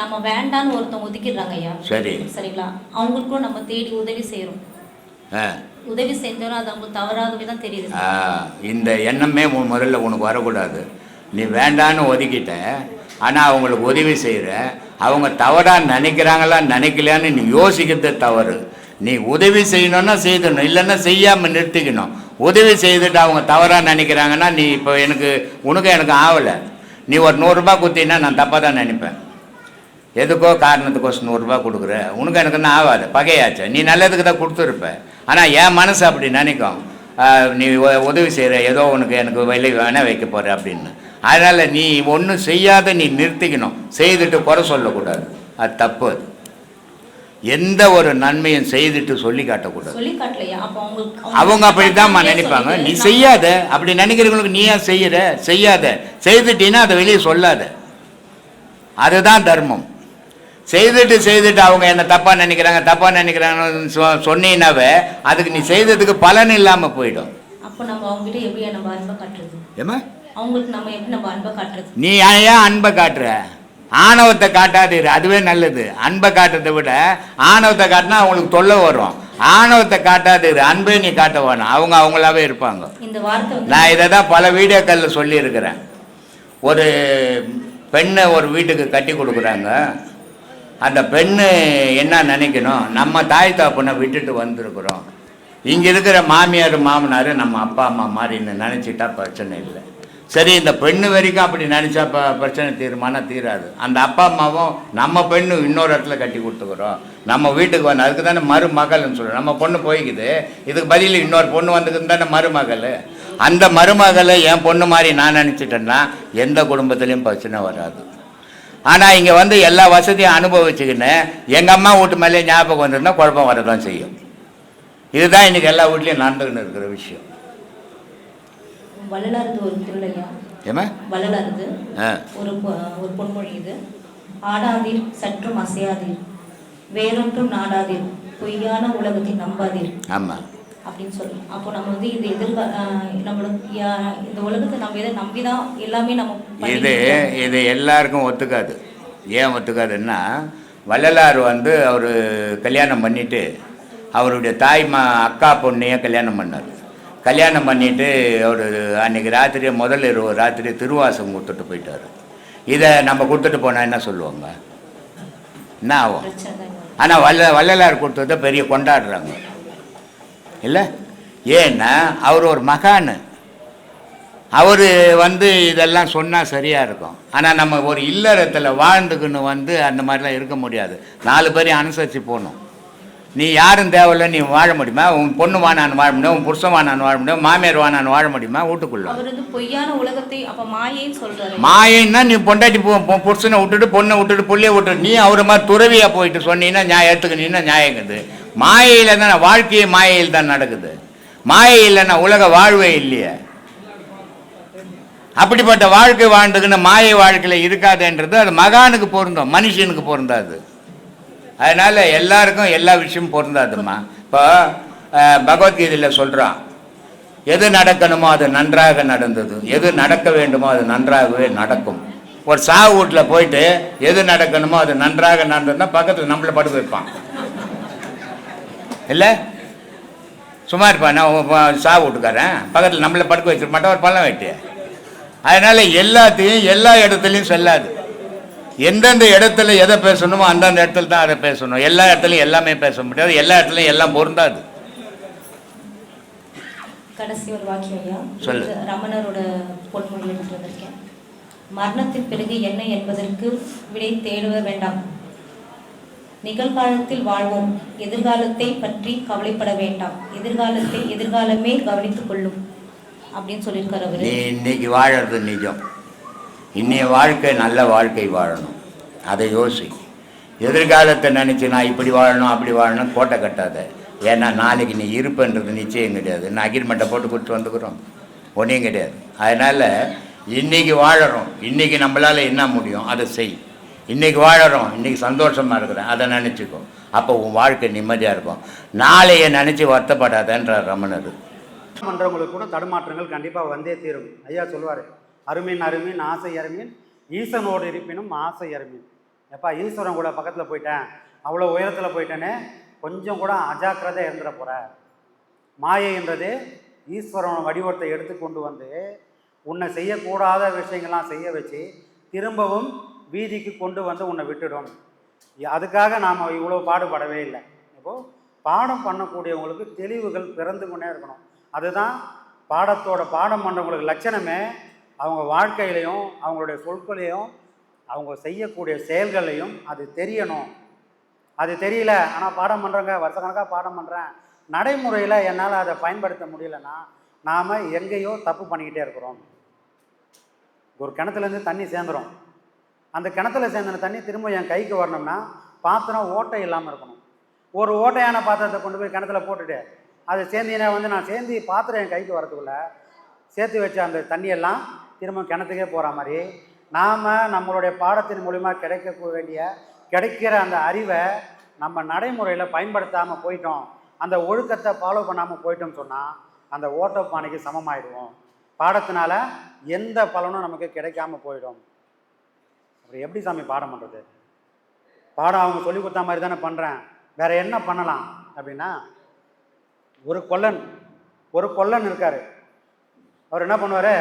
நம்ம வேண்டான்னு ஒருத்தவங்க ஒதுக்கிடுறாங்க ஐயா. சரி. சரிங்களா? அவங்களுக்கும் நம்ம தேடி உதவி செய்கிறோம் உதவி செஞ்சோன்னா அது அவங்களுக்கு தவறாகவே தான் தெரியுது. இந்த எண்ணமே முதல்ல உனக்கு வரக்கூடாது. நீ வேண்டான்னு ஒதுக்கிட்ட ஆனால் அவங்களுக்கு உதவி செய்கிற அவங்க தவறாக நினைக்கிறாங்களா நினைக்கலையான்னு நீ யோசிக்கிறது தவறு. நீ உதவி செய்யணும்னா செய்தணும் இல்லைன்னா செய்யாமல் நிறுத்திக்கணும். உதவி செய்துட்டு அவங்க தவறாக நினைக்கிறாங்கன்னா நீ இப்போ எனக்கு உனக்கு எனக்கு ஆகலை நீ ஒரு நூறுரூபா குத்தினா நான் தப்பாக தான் நினைப்பேன். எதுக்கோ காரணத்துக்கோசம் நூறுரூபா கொடுக்குற? உனக்கு எனக்கு என்ன ஆகாது. பகையாச்சு. நீ நல்லதுக்கு தான் கொடுத்துருப்ப. ஆனால் என் மனசு அப்படி நினைக்கும். நீ உதவி செய்கிற ஏதோ உனக்கு எனக்கு விலை வேணால் வைக்க போகிற அப்படின்னு. அதனால் நீ ஒன்றும் செய்யாத நீ நிறுத்திக்கணும். செய்துட்டு குறை சொல்லக்கூடாது. அது தப்பு அது. எந்த ஒரு நன்மையும் செய்துட்டு சொல்லி காட்டக்கூடாது. அவங்க அப்படித்தாம்மா நினைப்பாங்க. நீ செய்யாத அப்படி நினைக்கிறவங்களுக்கு நீ ஏன் செய்யற? செய்யாத. செய்துட்டீன்னா அதை வெளியே சொல்லாத. அதுதான் தர்மம். செய்துட்டு செய்துட்டு அவங்க என்ன தப்பாக நினைக்கிறாங்க தப்பாக நினைக்கிறாங்கன்னு சொ சொன்னீங்கன்னாவே அதுக்கு நீ செய்ததுக்கு பலன் இல்லாமல் போயிடும். அப்போ நம்ம அவங்ககிட்ட எப்படி நம்ம அன்பை காட்டுறது? ஏமா அவங்களுக்கு நம்ம எப்படி நம்ம அன்பை காட்டுறது? நீ ஏன் அன்பை காட்டுற? ஆணவத்தை காட்டாதீரு அதுவே நல்லது. அன்பை காட்டுறதை விட ஆணவத்தை காட்டினா அவங்களுக்கு தொல்லை வரும். ஆணவத்தை காட்டாதீரு அன்பே நீ காட்ட வேணாம். அவங்க அவங்களாவே இருப்பாங்க. இந்த வார்த்தை நான் இதை தான் பல வீடியோக்களில் சொல்லியிருக்கிறேன். ஒரு பெண்ணை ஒரு வீட்டுக்கு கட்டி கொடுக்குறாங்க. அந்த பெண்ணு என்ன நினைக்கணும்? நம்ம தாய் தாப்பனை விட்டுட்டு வந்திருக்கிறோம். இங்கே இருக்கிற மாமியார் மாமனார் நம்ம அப்பா அம்மா மாதிரின்னு நினச்சிட்டா பிரச்சனை இல்லை. சரி இந்த பெண்ணு வரைக்கும் அப்படி நினச்சா ப பிரச்சனை தீருமானா தீராது. அந்த அப்பா அம்மாவும் நம்ம பெண்ணு இன்னொரு இடத்துல கட்டி கொடுத்துக்கிறோம். நம்ம வீட்டுக்கு வந்து அதுக்கு தானே மருமகள்னு சொல்கிறோம் நம்ம பொண்ணு போய்க்குது. இதுக்கு பதில் இன்னொரு பொண்ணு வந்துக்குன்னு தானே மருமகள். அந்த மருமகளை என் பொண்ணு மாதிரி நான் நினச்சிட்டேன்னா எந்த குடும்பத்துலேயும் பிரச்சனை வராது. ஆனால் இங்கே வந்து எல்லா வசதியும் அனுபவிச்சுக்கின்னு எங்கள் அம்மா வீட்டு மேலே ஞாபகம் வந்திருந்தா குழப்பம் வரதான் செய்யும். இதுதான் இன்னைக்கு எல்லா வீட்லேயும் நடந்துக்கின்னு இருக்கிற விஷயம். வள்ளலாரது ஒரு திருளையா ஏமா வள்ளலாரது ஒரு ஒரு பொன்மொழி இது. ஆடாதீர் சற்றும் அசையாதீர். வேறொன்றும் நாடாதீர். பொய்யான உலகத்தை நம்பாதீர். ஆமாம் அப்படின்னு சொல்லி அப்போ நம்ம வந்து இது எதிர்கா ஆஹ் நம்மளுக்கு இந்த உலகத்தை நம்ம எதை நம்பி தான் எல்லாமே நம்ம இது. இது எல்லாருக்கும் ஒத்துக்காது. ஏன் ஒத்துக்காதுன்னா வள்ளலார் வந்து அவர் கல்யாணம் பண்ணிட்டு அவருடைய தாய் மா அக்கா பொண்ணையே கல்யாணம் பண்ணார். கல்யாணம் பண்ணிட்டு அவர் அன்னைக்கு ராத்திரி முதல் இரவு ராத்திரி திருவாசகம் கொடுத்துட்டு போயிட்டார். இதை நம்ம கொடுத்துட்டு போனால் என்ன சொல்லுவாங்க? என்ன ஆகும்? இது. ஆனால் வல்ல வள்ளலார் கொடுத்ததை பெரிய கொண்டாடுறாங்க. இல்லை? ஏன்னா அவர் ஒரு மகான். அவர் வந்து இதெல்லாம் சொன்னால் சரியாக இருக்கும். ஆனால் நம்ம ஒரு இல்லறத்தில் வாழ்ந்துக்குன்னு வந்து அந்த மாதிரிலாம் இருக்க முடியாது. நாலு பேரையும் அனுசரித்து போகணும். நீ யாரும் தேவையில்ல நீ வாழ முடியுமா? உன் பொண்ணு வானான்னு வாழ முடியும் உன் புருஷன் வானான்னு வாழ முடியும் மாமியார் வானான்னு வாழ முடியுமா? வீட்டுக்குள்ள. பொய்யான உலகத்தை அப்ப மாயைன்னு சொல்றாரு. மாயன்னா நீ பொண்டாட்டி புருஷனை விட்டுட்டு பொண்ணை விட்டுட்டு புள்ளைய விட்டுட்டு நீ அவரை மாதிரி துறவியா போயிட்டு சொன்னீங்கன்னா நியாயம் எடுத்துக்கினீங்கன்னா நியாயங்குது மாயையில் தானே வாழ்க்கையே மாயையில் தான் நடக்குது. மாயை இல்லைன்னா உலக வாழ்வே இல்லையே. அப்படிப்பட்ட வாழ்க்கை வாழ்ந்துக்குன்னு மாயை வாழ்க்கையில் இருக்காதுன்றது அது மகானுக்கு பொருந்தும் மனுஷனுக்கு பொருந்தாது. அதனால எல்லாருக்கும் எல்லா விஷயமும் பொருந்தாதும்மா. இப்போ பகவத்கீதையில் சொல்கிறான் எது நடக்கணுமோ அது நன்றாக நடந்தது. எது நடக்க வேண்டுமோ அது நன்றாகவே நடக்கும். ஒரு சாவு வீட்டில் போயிட்டு எது நடக்கணுமோ அது நன்றாக நடந்ததுன்னா பக்கத்தில் நம்மளை படுத்து வைப்பான். இல்லை? சும்மா இருப்பான் நான் சாவு வீட்டுக்காரன். பக்கத்தில் நம்மளை படுக்க வச்சிருக்க மாட்டேன் ஒரு பள்ளம் வெட்டி அதனால எல்லாத்தையும் எல்லா இடத்துலையும் செல்லாது. எந்தெந்த இடத்துல எதை பேசணுமோ அந்தந்த இடத்துல தான் அதை பேசணும். எல்லா இடத்துலையும் எல்லாமே பேச முடியாது. எல்லா இடத்துலையும் எல்லாம் பொருந்தாது. கடைசி ஒரு வாக்கியம் ஐயா. சொல்லு. ரமணரோட மரணத்தின் பிறகு என்ன என்பதற்கு விடை தேடுவ வேண்டாம். நிகழ்காலத்தில் வாழ்வோம். எதிர்காலத்தை பற்றி கவலைப்பட வேண்டாம். எதிர்காலத்தை எதிர்காலமே கவனித்துக் கொள்ளும் அப்படின்னு சொல்லியிருக்காரு அவர். நீ இன்னைக்கு வாழறது நிஜம். இன்னைய வாழ்க்கை நல்ல வாழ்க்கை வாழணும். அதை யோசி. எதிர்காலத்தை நினச்சி நான் இப்படி வாழணும் அப்படி வாழணும் கோட்டை கட்டாத. ஏன்னா நாளைக்கு நீ இருப்பன்றது நிச்சயம் கிடையாது. நான் அக்ரிமெண்ட்டை போட்டு கொடுத்து வந்துக்கிறோம். ஒன்றையும் கிடையாது. அதனால் இன்றைக்கி வாழறோம். இன்றைக்கி நம்மளால் என்ன முடியும்? அதை செய். இன்றைக்கி வாழறோம் இன்றைக்கி சந்தோஷமாக இருக்கிறேன். அதை நினச்சிக்கோ. அப்போ உன் வாழ்க்கை நிம்மதியாக இருக்கும். நாளையை நினச்சி வருத்தப்படாதன்ற ரமணர். மன்றவங்களுக்கு கூட தடுமாற்றங்கள் கண்டிப்பாக வந்தே தீரும். ஐயா சொல்லுவார் அருமீன் அருமீன் ஆசை அருமீன் ஈசனோடு இருப்பினும் ஆசை அருமீன். எப்பா ஈஸ்வரன் கூட பக்கத்தில் போயிட்டேன். அவ்வளோ உயரத்தில் போயிட்டேனே கொஞ்சம் கூட அஜாக்கிரதை இருந்துட போகிற மாயைன்றது ஈஸ்வரன் வடிவத்தை எடுத்து கொண்டு வந்து உன்னை செய்யக்கூடாத விஷயங்கள்லாம் செய்ய வச்சு திரும்பவும் வீதிக்கு கொண்டு வந்து உன்னை விட்டுடும். அதுக்காக நாம் இவ்வளோ பாடுபடவே இல்லை. இப்போது பாடம் பண்ணக்கூடியவங்களுக்கு தெளிவுகள் பிறந்து கொண்டே இருக்கணும். அதுதான் பாடத்தோட பாடம் பண்ணுறவங்களுக்கு லட்சணமே. அவங்க வாழ்க்கையிலையும் அவங்களுடைய சொற்களையும் அவங்க செய்யக்கூடிய செயல்களையும் அது தெரியணும். அது தெரியல ஆனால் பாடம் பண்ணுறேங்க வருஷக்கணக்காக பாடம் பண்ணுறேன் நடைமுறையில் என்னால் அதை பயன்படுத்த முடியலன்னா நாம் எங்கேயோ தப்பு பண்ணிக்கிட்டே இருக்கிறோம். ஒரு கிணத்துலேருந்து தண்ணி சேர்ந்துரும். அந்த கிணத்துல சேர்ந்த தண்ணி திரும்ப என் கைக்கு வரணும்னா பாத்திரம் ஓட்டை இல்லாமல் இருக்கணும். ஒரு ஓட்டையான பாத்திரத்தை கொண்டு போய் கிணத்துல போட்டுட்டு அதை சேர்ந்தினா வந்து நான் சேர்ந்து பாத்திரம் என் கைக்கு வரதுக்குள்ள சேர்த்து வச்ச அந்த தண்ணியெல்லாம் திரும்ப கிணத்துக்கே போகிற மாதிரி நாம் நம்மளுடைய பாடத்தின் மூலிமா கிடைக்க வேண்டிய கிடைக்கிற அந்த அறிவை நம்ம நடைமுறையில் பயன்படுத்தாமல் போயிட்டோம். அந்த ஒழுக்கத்தை ஃபாலோ பண்ணாமல் போயிட்டோம்னு சொன்னால் அந்த ஓட்டப்பானைக்கு சமமாயிடுவோம். பாடத்தினால எந்த பலனும் நமக்கு கிடைக்காம போயிடும். எப்படி சாமி பாடம் பண்ணுறது பாடம் அவங்க சொல்லி கொடுத்த மாதிரி தானே பண்ணுறேன் வேற என்ன பண்ணலாம்? அப்படின்னா ஒரு கொல்லன் ஒரு கொல்லன் இருக்கார். அவர் என்ன பண்ணுவார்?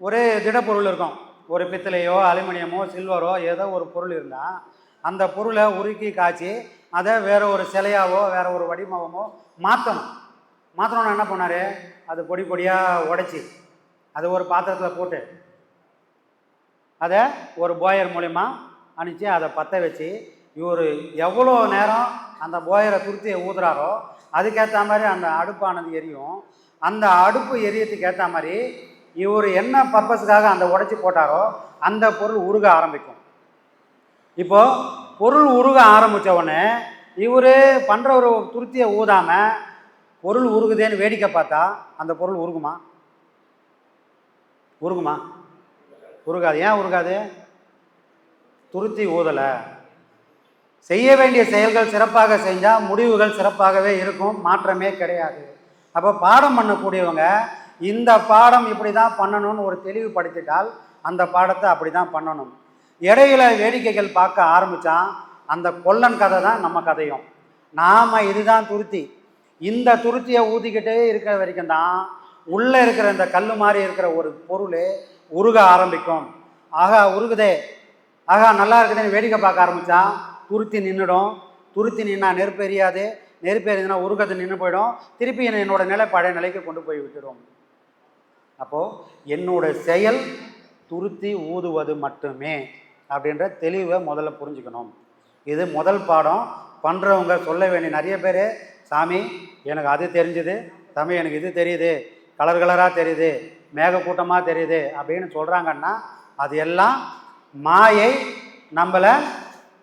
ஒரே திடப்பொருள் இருக்கும். ஒரு பித்தளையோ அலுமினியமோ சில்வரோ ஏதோ ஒரு பொருள் இருந்தால் அந்த பொருளை உருக்கி காய்ச்சி அதை வேற ஒரு சிலையாவோ வேற ஒரு வடிவமோ மாற்றணும் மாற்றணும்னா என்ன பண்ணார்? அது பொடி பொடியாக உடைச்சி அது ஒரு பாத்திரத்தில் போட்டு அதை ஒரு போயர் மூலிமா அனுப்பிச்சு அதை பற்ற வச்சு இவர் எவ்வளோ நேரம் அந்த போயரை துருத்தியை ஊதுறாரோ அதுக்கேற்ற மாதிரி அந்த அடுப்பானது எரியும். அந்த அடுப்பு எரியத்துக்கு ஏற்ற மாதிரி இவர் என்ன பர்பஸுக்காக அந்த உடைச்சி போட்டாரோ அந்த பொருள் உருக ஆரம்பிக்கும். இப்போது பொருள் உருக ஆரம்பித்த உடனே இவர் பண்ணுற ஒரு துருத்தியை ஊதாமல் பொருள் உருகுதேன்னு வேடிக்கை பார்த்தா அந்த பொருள் உருகுமா? உருகுமா? உருகாது. ஏன் உருகாது? துருத்தி ஊதலை. செய்ய வேண்டிய செயல்கள் சிறப்பாக செஞ்சால் முடிவுகள் சிறப்பாகவே இருக்கும். மாற்றமே கிடையாது. அப்போ பாடம் பண்ணக்கூடியவங்க இந்த பாடம் இப்படி தான் பண்ணணும்னு ஒரு தெளிவுபடுத்திட்டால் அந்த பாடத்தை அப்படி தான் பண்ணணும். இடையில வேடிக்கைகள் பார்க்க ஆரம்பித்தான் அந்த கொல்லன் கதை தான் நம்ம கதையும். நாம் இதுதான் துருத்தி. இந்த துருத்தியை ஊதிக்கிட்டே இருக்கிற வரைக்கும் தான் உள்ளே இருக்கிற இந்த கல் மாதிரி இருக்கிற ஒரு பொருள் உருக ஆரம்பிக்கும். ஆகா உருகுதே. ஆகா நல்லா இருக்குதுன்னு வேடிக்கை பார்க்க ஆரம்பித்தா துருத்தி நின்றுடும் துருத்தி நின்னா நெருப்பு எரியாது. நெருப்பு எரியுதுன்னா உருகத்து நின்று போயிடும். திருப்பி என்னோட நிலை பழைய நிலைக்கு கொண்டு போய் விட்டுடும் அப்போது என்னோட செயல் துருத்தி ஊதுவது மட்டுமே அப்படின்ற தெளிவை முதல்ல புரிஞ்சுக்கணும். இது முதல் பாடம். பண்ணுறவங்க சொல்ல வேண்டிய நிறைய பேர் சாமி எனக்கு அது தெரிஞ்சுது. சாமி எனக்கு இது தெரியுது. கலர் கலராக தெரியுது மேகக்கூட்டமாக தெரியுது அப்படின்னு சொல்கிறாங்கன்னா அது எல்லாம் மாயை நம்மளை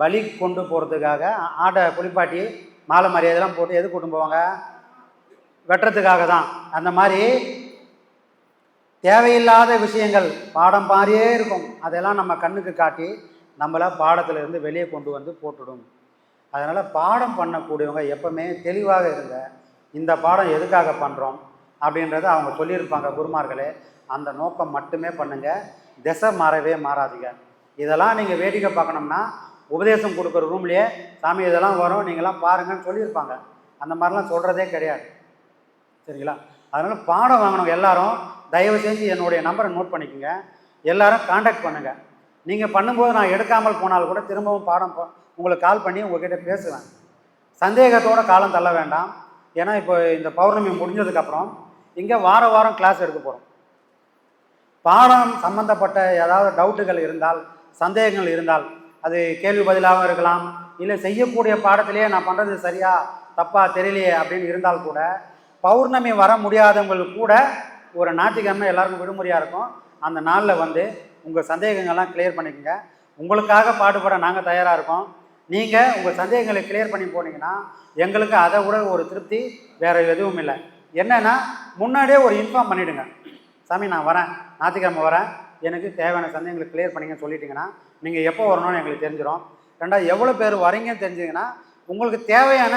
பலி கொண்டு போகிறதுக்காக ஆடை குளிப்பாட்டி மாலை மரியாதைலாம் போட்டு எது கூட்டு போவாங்க? வெட்டுறதுக்காக தான். அந்த மாதிரி தேவையில்லாத விஷயங்கள் பாடம் பாரியே இருக்கும். அதெல்லாம் நம்ம கண்ணுக்கு காட்டி நம்மளை பாடத்திலிருந்து வெளியே கொண்டு வந்து போட்டுடும். அதனால் பாடம் பண்ணக்கூடியவங்க எப்பவுமே தெளிவாக இருங்க. இந்த பாடம் எதுக்காக பண்ணுறோம் அப்படின்றத அவங்க சொல்லியிருப்பாங்க குருமார்களே. அந்த நோக்கம் மட்டுமே பண்ணுங்கள் திசை மாறவே மாறாதீங்க. இதெல்லாம் நீங்கள் வேடிக்கை பார்க்கணும்னா உபதேசம் கொடுக்குற ரூம்லேயே சாமி இதெல்லாம் வரும் நீங்களாம் பாருங்கன்னு சொல்லியிருப்பாங்க. அந்த மாதிரிலாம் சொல்கிறதே கிடையாது. சரிங்களா? அதனால் பாடம் வாங்கினவங்க எல்லாரும். தயவு செஞ்சு என்னுடைய நம்பரை நோட் பண்ணிக்கோங்க. எல்லாரும் காண்டாக்ட் பண்ணுங்கள் நீங்கள் பண்ணும்போது நான் எடுக்காமல் போனால் கூட திரும்பவும் பாடம் உங்களுக்கு கால் பண்ணி உங்ககிட்ட பேசுவேன். சந்தேகத்தோட காலம் தள்ள வேண்டாம். ஏன்னா இப்போ இந்த பௌர்ணமி முடிஞ்சதுக்கப்புறம் இங்கே வார வாரம் கிளாஸ் எடுக்க போகிறோம் பாடம் சம்பந்தப்பட்ட ஏதாவது டவுட்டுகள் இருந்தால் சந்தேகங்கள் இருந்தால் அது கேள்வி பதிலாகவும் இருக்கலாம். இல்லை செய்யக்கூடிய பாடத்திலேயே நான் பண்ணுறது சரியா தப்பா தெரியலையே அப்படின்னு இருந்தால் கூட பௌர்ணமி வர முடியாதவங்களுக்கு கூட ஒரு ஞாயிற்றுக்கிழமை எல்லாருக்கும் விடுமுறையாக இருக்கும். அந்த நாளில் வந்து உங்கள் சந்தேகங்கள்லாம் கிளியர் பண்ணிக்கோங்க. உங்களுக்காக பாடுபட நாங்கள் தயாராக இருக்கோம். நீங்கள் உங்கள் சந்தேகங்களை கிளியர் பண்ணி போனீங்கன்னா எங்களுக்கு அதை விட ஒரு திருப்தி வேறு எதுவும் இல்லை. என்னென்னா முன்னாடியே ஒரு இன்ஃபார்ம் பண்ணிவிடுங்க சாமி நான் வரேன். ஞாயிற்றுக்கிழமை வரேன். எனக்கு தேவையான சந்தேகங்களை கிளியர் பண்ணிங்கன்னு சொல்லிட்டீங்கன்னா நீங்கள் எப்போ வரணும்னு எங்களுக்கு தெரிஞ்சிடும் ரெண்டாவது எவ்வளோ பேர் வரீங்கன்னு தெரிஞ்சிங்கன்னா உங்களுக்கு தேவையான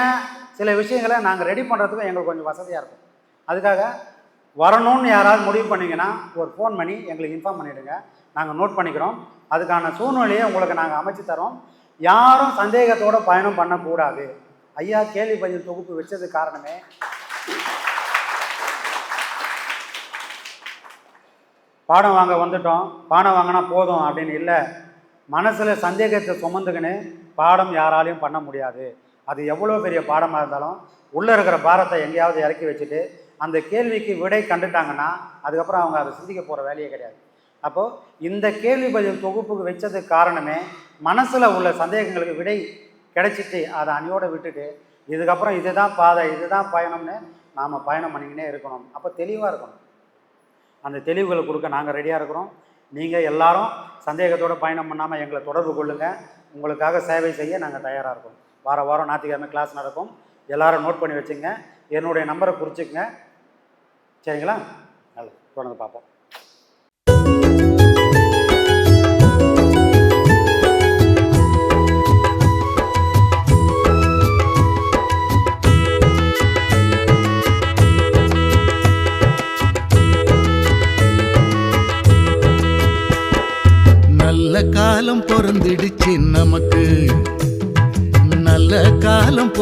சில விஷயங்களை நாங்கள் ரெடி பண்ணுறதுக்கும் எங்களுக்கு கொஞ்சம் வசதியாக இருக்கும். அதுக்காக வரணும்னு யாராவது முடிவு பண்ணிங்கன்னா ஒரு ஃபோன் பண்ணி எங்களுக்கு இன்ஃபார்ம் பண்ணிவிடுங்க நாங்கள் நோட் பண்ணிக்கிறோம். அதுக்கான சூழ்நிலையை உங்களுக்கு நாங்கள் அமைச்சு தரோம். யாரும் சந்தேகத்தோடு பயணம் பண்ணக்கூடாது. ஐயா கேள்வி பதில் தொகுப்பு வச்சது காரணமே பாடம் வாங்க வந்துட்டோம் பாடம் வாங்கினா போதும் அப்படின்னு இல்லை. மனசில் சந்தேகத்தை சுமந்துக்கின்னு பாடம் யாராலையும் பண்ண முடியாது. அது எவ்வளோ பெரிய பாடமாக இருந்தாலும் உள்ளே இருக்கிற பாரத்தை எங்கேயாவது இறக்கி வச்சுட்டு அந்த கேள்விக்கு விடை கண்டுட்டாங்கன்னா அதுக்கப்புறம் அவங்க அதை சிந்திக்க போகிற வேலையே கிடையாது. அப்போது இந்த கேள்வி பதில் தொகுப்புக்கு வச்சதுக்கு காரணமே மனசில் உள்ள சந்தேகங்களுக்கு விடை கிடைச்சிட்டு அதை அணியோடு விட்டுட்டு இதுக்கப்புறம் இதுதான் பாதை இதுதான் பயணம்னு நாம் பயணம் பண்ணிக்கினே இருக்கணும். அப்போ தெளிவாக இருக்கணும். அந்த தெளிவுகளை கொடுக்க நாங்கள் ரெடியாக இருக்கிறோம். நீங்கள் எல்லாரும் சந்தேகத்தோட பயணம் பண்ணாமல் எங்களை தொடர்பு கொள்ளுங்கள் உங்களுக்காக சேவை செய்ய நாங்கள் தயாராக இருக்கோம். வார வாரம் ஞாயிற்றுக்கிழமை கிளாஸ் நடக்கும். எல்லாரும் நோட் பண்ணி வச்சுங்க. என்னுடைய நம்பரை குறிச்சிக்கங்க. சரிங்களா? நல்லது. தொடர்ந்து பார்ப்போம்.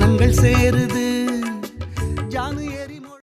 ஜாதி சேருது.